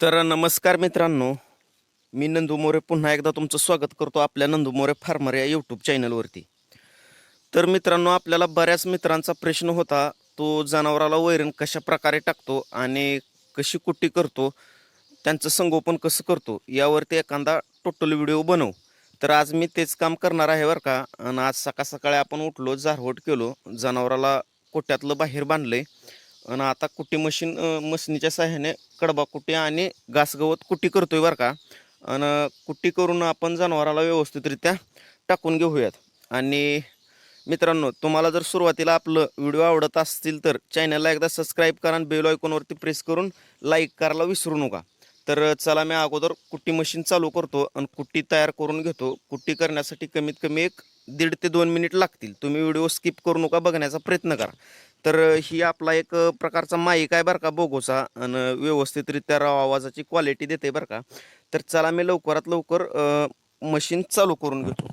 तर नमस्कार मित्रांनो मी नंदू मोरे. पुन्हा एकदा तुमचं स्वागत करतो आपल्या नंदू मोरे फार्मर या यूट्यूब चॅनलवरती तर मित्रांनो आपल्याला बऱ्याच मित्रांचा प्रश्न होता तो जनावराला वैरण कशा प्रकारे टाकतो आणि कशी कुट्टी करतो त्यांचं संगोपन कसं करतो यावरती एखादा टोटल व्हिडिओ बनवू. तर आज मी तेच काम करणार आहे बरं का. आणि आज सकाळ सकाळी आपण उठलो झारवट केलो जनावराला कोट्यातलं बाहेर बांधलं आहे आणि आता कुट्टी मशीन मशीनीच्या सहाय्याने कडबा कुट्टी आणि घासगवत कुट्टी करतोय बरं का. आणि कुट्टी करून आपण जनावराला व्यवस्थितरित्या टाकून घेऊयात. आणि मित्रांनो तुम्हाला जर सुरुवातीला आपलं व्हिडिओ आवडत असतील तर चॅनलला एकदा सबस्क्राईब करा आणि बेल आयकॉनवरती प्रेस करून लाईक करायला विसरू नका. तर चला मी अगोदर कुट्टी मशीन चालू करतो आणि कुट्टी तयार करून घेतो. कुट्टी करण्यासाठी कमीत कमी एक दीड ते दोन मिनिट लागतील. तुम्ही व्हिडिओ स्किप करू नका बघण्याचा प्रयत्न करा. तर ही आपला एक प्रकारचा माईक आहे बरं का बोगोचा आणि व्यवस्थितरित्या राव आवाजाची क्वालिटी देते बरं का. तर चला मी लवकरात लवकर मशीन चालू करून घेतो.